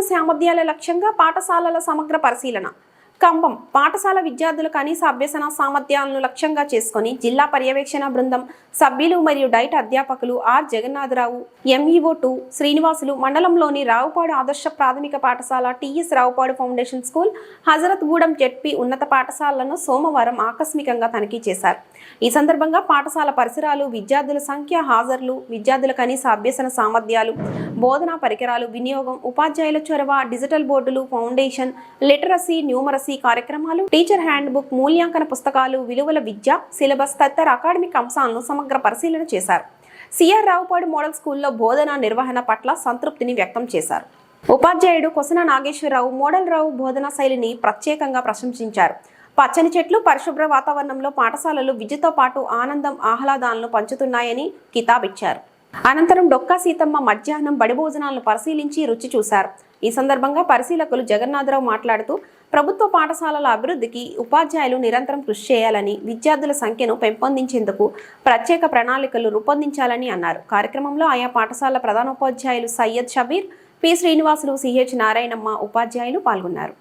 సామర్థ్యాల లక్ష్యంగా పాఠశాలల సమగ్ర పరిశీలన. స్తంభం. పాఠశాల విద్యార్థుల కనీస అభ్యసన సామర్థ్యాలను లక్ష్యంగా చేసుకొని జిల్లా పర్యవేక్షణ బృందం సభ్యులు మరియు డైట్ అధ్యాపకులు R. Jagannatharao MEO two Srinivasulu మండలంలోని రావుపాడు ఆదర్శ ప్రాథమిక పాఠశాల TS Ravupadu foundation school Hazratgudem ZP ఉన్నత పాఠశాలను సోమవారం ఆకస్మికంగా తనిఖీ చేశారు. ఈ సందర్భంగా పాఠశాల పరిసరాలు విద్యార్థుల సంఖ్య హాజరులు విద్యార్థుల కనీస అభ్యసన సామర్థ్యాలు బోధనా పరికరాలు వినియోగం ఉపాధ్యాయుల చొరవ డిజిటల్ బోర్డులు ఫౌండేషన్ లిటరసీ న్యూమరసీ కార్యక్రమాలు టీచర్ హ్యాండ్ బుక్ మూల్యాంకన పుస్తకాలు విలువల విద్య సిలబస్ తదితర అకాడమిక్ అంశాలను సమగ్ర పరిశీలన చేశారు. సిఆర్ రావుపాడు మోడల్ స్కూల్లో బోధన నిర్వహణ పట్ల సంతృప్తిని వ్యక్తం చేశారు. ఉపాధ్యాయుడు కొసన నాగేశ్వరరావు మోడల్ రావు బోధనా శైలిని ప్రత్యేకంగా ప్రశంసించారు. పచ్చని చెట్లు పరిశుభ్ర వాతావరణంలో పాఠశాలలు విద్యతో పాటు ఆనందం ఆహ్లాదాలను పంచుతున్నాయని కితాబిచ్చారు. అనంతరం డొక్కా సీతమ్మ మధ్యాహ్నం బడి భోజనాలను పరిశీలించి రుచి చూశారు. ఈ సందర్భంగా పరిశీలకులు జగన్నాథరావు మాట్లాడుతూ ప్రభుత్వ పాఠశాలల అభివృద్ధికి ఉపాధ్యాయులు నిరంతరం కృషి చేయాలని విద్యార్థుల సంఖ్యను పెంపొందించేందుకు ప్రత్యేక ప్రణాళికలు రూపొందించాలని అన్నారు. కార్యక్రమంలో ఆయా పాఠశాల ప్రధానోపాధ్యాయులు సయ్యద్ షబీర్ పి. శ్రీనివాసులు సిహెచ్ నారాయణమ్మ ఉపాధ్యాయులు పాల్గొన్నారు.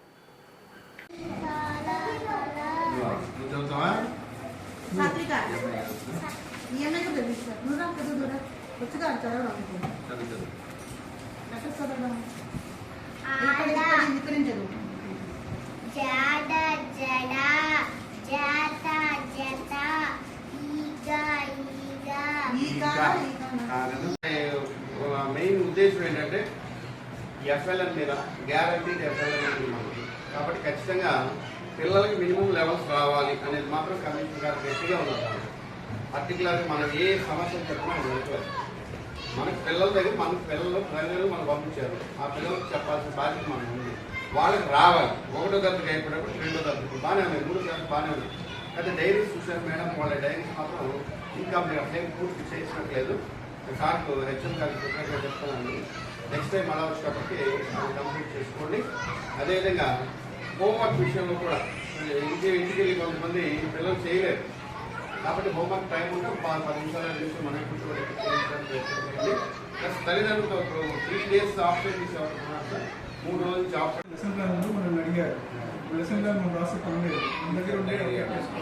ఇక్కడ ఇక్కడ సాత్విక ఇంకా మెయిన్ ఉద్దేశం ఏంటంటే ఎఫ్ఎల్ఎన్ మీద గ్యారంటీ ఎఫ్ఎల్ఎన్ ఉంది మనకి కాబట్టి ఖచ్చితంగా పిల్లలకి మినిమం లెవెల్స్ రావాలి అనేది మాత్రం కమిషన్ గారు గట్టిగా ఉన్నారు పర్టికులర్గా మనం ఏ సమస్య చెప్పినా మనం మనకి పిల్లల దగ్గర మన పిల్లలు ప్రజలు మనం పంపించారు. ఆ పిల్లలకు చెప్పాల్సిన బాధ్యత మనం ఉంది. వాళ్ళకి రావాలి. ఒకటో తరగతి అయిపోయినప్పుడు రెండో తరగతి. బాగానే ఉంది. మూడో తరగతి బాగానే ఉంది. అయితే డైరీస్ చూశారు మేడం వాళ్ళ డైరీస్ మాత్రం ఇంకా మీరు అట్లేం పూర్తి చేసినట్లేదు సార్కు హెచ్ఎం గారికి చెప్పినట్టుగా చెప్తానండి నెక్స్ట్ టైం అలా వచ్చేటప్పటికి అది కంప్లీట్ చేసుకోండి. అదేవిధంగా హోంవర్క్ విషయంలో కూడా ఇంటి ఇంటికి వెళ్ళి కొంతమంది పిల్లలు చేయలేరు. కాబట్టి హోంవర్క్ టైం ఉంటే పది పది నిమిషాలు చూసి మనం చేయండి ప్లస్ తల్లిదండ్రులతో త్రీ డేస్ ఆప్షన్ తీసేవారు మూడు రోజుల నుంచి ఆప్షన్ లెసన్ ప్లాన్ మనం అడిగారు. లెసన్ ప్లాన్ మనం రాసి పని మన దగ్గర ఉండే sir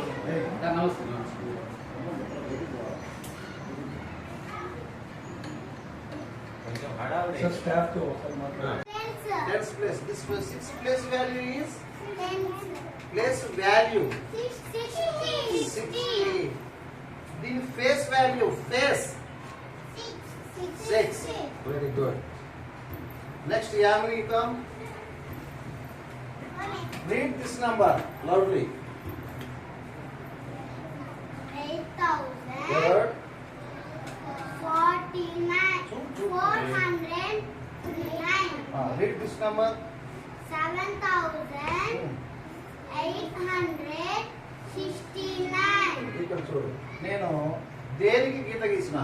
Sir, staff to Tens place. This was six place value is. Place value. Sixteen. Sixteen. The face value. Face. Six. Very good. Next, Yamri come. Read this number loudly. Read this number. Seven thousand eight hundred sixty nine ఇక్కడ చూడు. నేను దేనికి గీత గీసిన?